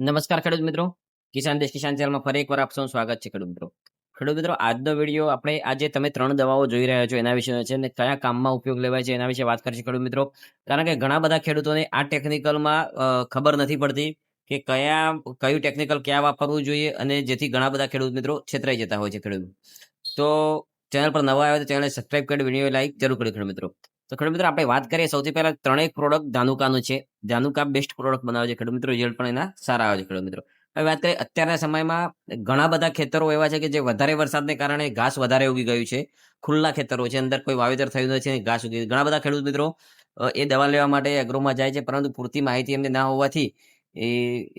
નમસ્કાર ખેડૂત મિત્રો. કિસાન દેશ કિસાન ચેનલમાં ફરી એકવાર આપ સૌનું સ્વાગત છે ખેડૂત મિત્રો. ખેડૂત મિત્રો, આજનો વીડિયો આપણે આજે તમે ત્રણ દવાઓ જોઈ રહ્યા છો એના વિશે છે અને કયા કામમાં ઉપયોગ લેવાય છે એના વિશે વાત કરીશું ખેડૂત મિત્રો. કારણ કે ઘણા બધા ખેડૂતોને આ ટેકનિકલમાં ખબર નથી પડતી કે કયા, કયું ટેકનિકલ ક્યાં વાપરવું જોઈએ અને જેથી ઘણા બધા ખેડૂત મિત્રો છેતરાઈ જતા હોય છે ખેડૂત. તો ચેનલ પર નવા આવે તો ચેનલ સબસ્ક્રાઈબ કરી, વીડિયો લાઈક જરૂર કરી ખેડૂત મિત્રો. તો ખેડૂત મિત્રો, આપણે વાત કરીએ સૌથી પહેલા ત્રણેક પ્રોડક્ટ ધાનુકાનું છે. ધાનુકા બેસ્ટ પ્રોડક્ટ બનાવે છે. ખેડૂત મિત્રો રિઝલ્ટ પણ એના સારા આવે છે ખેડૂત મિત્રો. હવે વાત કરીએ અત્યારના સમયમાં ઘણા બધા ખેતરો એવા છે કે જે વધારે વરસાદને કારણે ઘાસ વધારે ઉગી ગયું છે. ખુલ્લા ખેતરો છે. અંદર કોઈ વાવેતર થયું નથી ઘાસ ઉગી. ઘણા બધા ખેડૂત મિત્રો એ દવા લેવા માટે એગ્રોમાં જાય છે, પરંતુ પૂરતી માહિતી એમને ના હોવાથી એ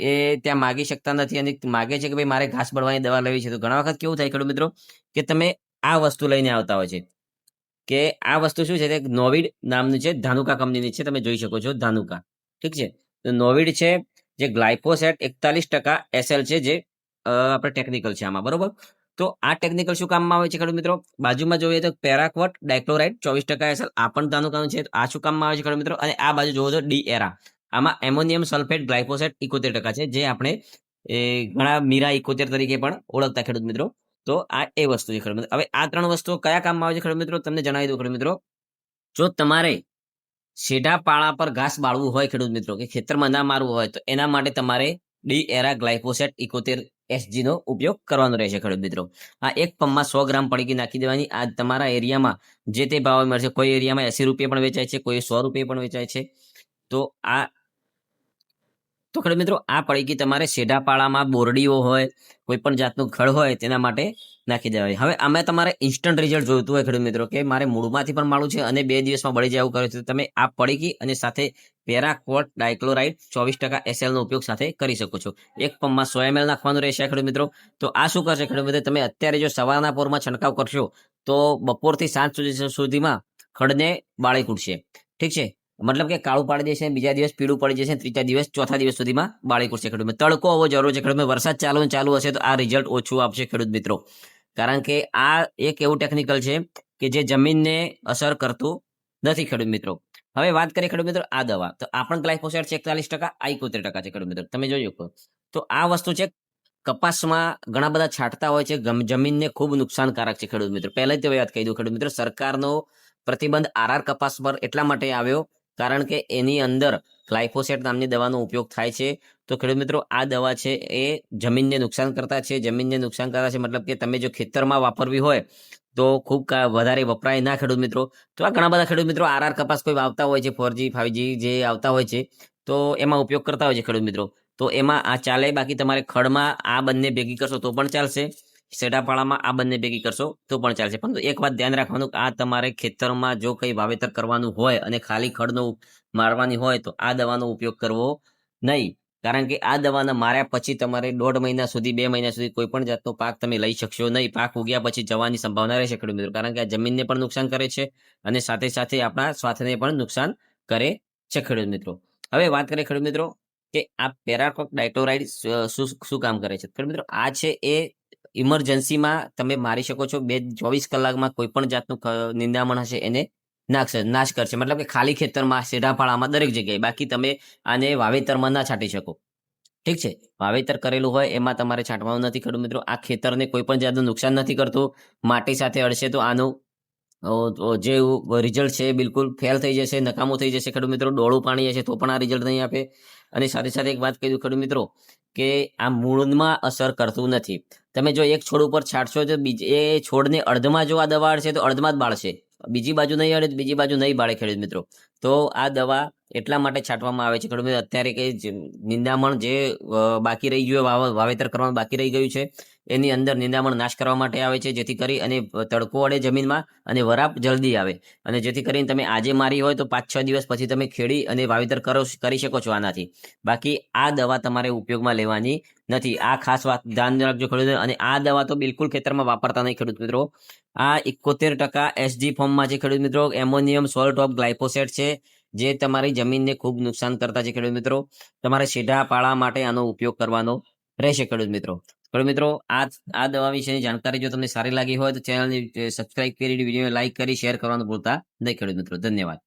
એ ત્યાં માગી શકતા નથી અને માગે છે કે ભાઈ મારે ઘાસ બળવાની દવા લેવી છે. તો ઘણા વખત કેવું થાય ખેડૂત મિત્રો, કે તમે આ વસ્તુ લઈને આવતા હોય છે. કે આ વસ્તુ શું છે તે નોવિડ નામની છે ધાનુકા કંપનીની છે, તમે જોઈ શકો છો ધાનુકા. ઠીક છે? તો નોવિડ છે, જે ગ્લાયફોસેટ એકતાલીસ ટકા એસએલ છે, જે આપણે ટેકનિકલ છે આમાં, બરોબર? તો આ ટેકનિકલ શું કામમાં આવે છે ખેડૂત મિત્રો? બાજુમાં જોઈએ તો પેરાક્વટ ડાયક્લોરાઇડ ચોવીસ ટકા એસલ આ પણ ધાનુકાનું છે, આ શું કામમાં આવે છે ખેડૂત મિત્રો? અને આ બાજુ જોવો તો ડી એરા. આમાં એમોનિયમ સલ્ફેટ ગ્લાયફોસેટ ઇકોતેર ટકા છે, જે આપણે ઘણા મીરા ઇકોતેર તરીકે પણ ઓળખતા ખેડૂત મિત્રો. તો આ એ વસ્તુ છે ખેડૂત મિત્રો. હવે આ ત્રણ વસ્તુઓ કયા કામમાં આવે છે ખેડૂત મિત્રો? તમને જણાવી દઉં ખેડૂત મિત્રો. જો તમારે શેઢા પાળા પર ઘાસ બાળવું હોય ખેડૂત મિત્રો, કે ખેતરમાં ના મારવું હોય, તો એના માટે તમારે ડી એરા ગ્લાયફોસેટ ઇકોતેર એસજી નો ઉપયોગ કરવાનો રહેશે ખેડૂત મિત્રો. આ એક પંપમાં સો ગ્રામ પડીકી નાખી દેવાની. આ તમારા એરિયામાં જે તે ભાવે મળશે, કોઈ એરિયામાં એસી રૂપિયા પણ વેચાય છે, કોઈ સો રૂપિયા પણ વેચાય છે. તો આ તો ખરે મિત્રો, આ પડીકી તમારે શેઢાપાળામાં બોરડીઓ હોય કોઈ પણ જાતનું ખડ હોય, તેના માટે નાખી દેવાય. હવે અમે તમારે ઇન્સ્ટન્ટ રિઝલ્ટ જોઈતું હોય ખેડૂત મિત્રો, કે મારે મૂળમાંથી પણ માળું છે અને બે દિવસમાં બળી જાય એવું કરે છે તમે આ પડીકી અને સાથે પેરાકોટ ડાયક્લોરાઇડ ચોવીસ ટકા એસએલ નો ઉપયોગ સાથે કરી શકો છો. એક પંપમાં સો એમએલ નાખવાનું રહેશે ખેડૂત મિત્રો. તો આ શું કરશે ખેડૂત મિત્રો તમે અત્યારે જો સવારના પોરમાં છંટકાવ કરશો, તો બપોરથી સાંજ સુધી સુધીમાં ખડને બાળી કૂટશે. ઠીક છે? મતલબ કે કાળું પાડી દેશે, બીજા દિવસ પીળું પડી જશે, ત્રીજા દિવસ, ચોથા દિવસ સુધીમાં બાળી કરશે ખેડૂત મિત્રો. તડકો હોવો જરૂર છે ખેડૂત મિત્રો. વરસાદ ચાલુ ચાલુ હશે તો આ રિઝલ્ટ ઓછું આપશે ખેડૂત મિત્રો. કારણ કે આ એક એવું ટેકનિકલ છે કે જે જમીનને અસર કરતું નથી ખેડૂત મિત્રો. હવે વાત કરીએ ખેડૂત મિત્રો, આ દવા. તો આ પણ છે એકતાલીસ ટકા આ ઇકોતેર ટકા છે ખેડૂત મિત્રો. તમે જોઈ શકો. તો આ વસ્તુ છે કપાસમાં ઘણા બધા છાંટતા હોય છે જમીનને ખૂબ નુકસાનકારક છે ખેડૂત મિત્રો. પહેલા જ વાત કહી દઉં. ખેડૂત મિત્રો, સરકારનો પ્રતિબંધ આરઆર કપાસ પર એટલા માટે આવ્યો કારણ કે એની અંદર ગ્લાયફોસેટ નામની દવાનો ઉપયોગ થાય છે. તો ખેડૂત મિત્રો, આ દવા છે એ જમીનને નુકસાન કરતા છે. જમીનને નુકસાન કરતા છે મતલબ કે તમે જો ખેતરમાં વાપરવી હોય તો ખૂબ વધારે વપરાય ના ખેડૂત મિત્રો. તો આ ઘણા બધા ખેડૂત મિત્રો આરઆર કપાસ કોઈ વાવતા હોય છે ફોરજી ફાઈવજી જે આવતા હોય છે, તો એમાં ઉપયોગ કરતા હોય છે ખેડૂત મિત્રો. તો એમાં આ ચાલે, બાકી તમારે ખડમાં આ બંને ભેગી કરશો તો પણ ચાલશે. સેડાપાળામાં આ બંને ભેગી કરશો તો પણ ચાલશે. પરંતુ એક વાત ધ્યાન રાખવાનું કે આ તમારે ખેતરમાં જો કંઈ વાવેતર કરવાનું હોય અને ખાલી ખડનો મારવાની હોય તો આ દવાનો ઉપયોગ કરવો નહીં. કારણ કે આ દવાના માર્યા પછી તમારે દોઢ મહિના સુધી, બે મહિના સુધી કોઈ પણ જાતનો પાક તમે લઈ શકશો નહીં. પાક ઉગ્યા પછી જવાની સંભાવના રહેશે ખેડૂત મિત્રો. કારણ કે આ જમીનને પણ નુકસાન કરે છે અને સાથે સાથે આપણા સ્વાસ્થ્યને પણ નુકસાન કરે છે ખેડૂત મિત્રો. હવે વાત કરીએ ખેડૂત મિત્રો કે આ પેરાકોક ડાયક્લોરાઇડ શું શું કામ કરે છે? ખેડૂત મિત્રો, આ છે એ ઇમરજન્સીમાં તમે મારી શકો છો બે ચોવીસ કલાકમાં કોઈ પણ જાતનું નિંદામણ હશે એને નાખશે નાશ કરશે. મતલબ કે ખાલી ખેતરમાં, શેઢાફાળામાં, દરેક જગ્યાએ. બાકી તમે આને વાવેતરમાં ના છાંટી શકો. ઠીક છે? વાવેતર કરેલું હોય એમાં તમારે છાંટવાનું નથી ખેડૂત મિત્રો. આ ખેતરને કોઈ પણ જાતનું નુકસાન નથી કરતું. માટી સાથે અડશે તો આનું જે રિઝલ્ટ છે બિલકુલ ફેલ થઈ જશે, નકામું થઈ જશે. ખેડૂત મિત્રો? ડોળું પાણી હશે તો પણ આ રિઝલ્ટ નહીં આપે. અને સાથે સાથે એક વાત કહી દઉં ખેડૂત મિત્રો. કે આ મૂળમાં અસર કરતું નથી. તમે જો એક છોડ ઉપર છાંટશો તો બીજે, એ છોડને અડધમાં જો આ દવા અડશે તો અડધમાં જ બાળશે. બીજી બાજુ નહીં અડે બીજી બાજુ નહીં બાળે ખેડૂત મિત્રો. તો આ દવા એટલા માટે છાંટવામાં આવે છે ખેડૂત અત્યારે કે નિંદામણ જે બાકી રહી ગયું વાવેતર કરવાનું બાકી રહી ગયું છે. એની અંદર નિંદામણ નાશ કરવા માટે આવે છે, જેથી કરી અને તડકો અડે જમીનમાં અને વરાપ જલ્દી આવે. અને જેથી કરીને તમે આજે મારી હોય તો પાંચ છ દિવસ પછી તમે ખેડી અને વાવેતર કરો કરી શકો છો આનાથી. બાકી આ દવા તમારે ઉપયોગમાં લેવાની નથી. આ ખાસ વાત ધ્યાન રાખજો ખેડૂતો અને આ દવા તો બિલકુલ ખેતરમાં વાપરતા નહીં ખેડૂત મિત્રો. આ એકોતેર ટકા એસજી ફોર્મમાં છે ખેડૂત મિત્રો. એમોનિયમ સોલ્ટ ઓફ ગ્લાયફોસેટ છે, જે તમારી જમીનને ખૂબ નુકસાન કરતા છે ખેડૂત મિત્રો. તમારે સીધા પાળા માટે આનો ઉપયોગ કરવાનો રહેશે ખેડૂત મિત્રો. ખેડૂત મિત્રો, આ આ દવા વિશેની જાણકારી જો તમને સારી લાગી હોય તો ચેનલને સબસ્ક્રાઇબ કરી વીડિયો લાઇક કરી શેર કરવાનું ભૂલતા નહીં. ખેડૂત મિત્રો, ધન્યવાદ.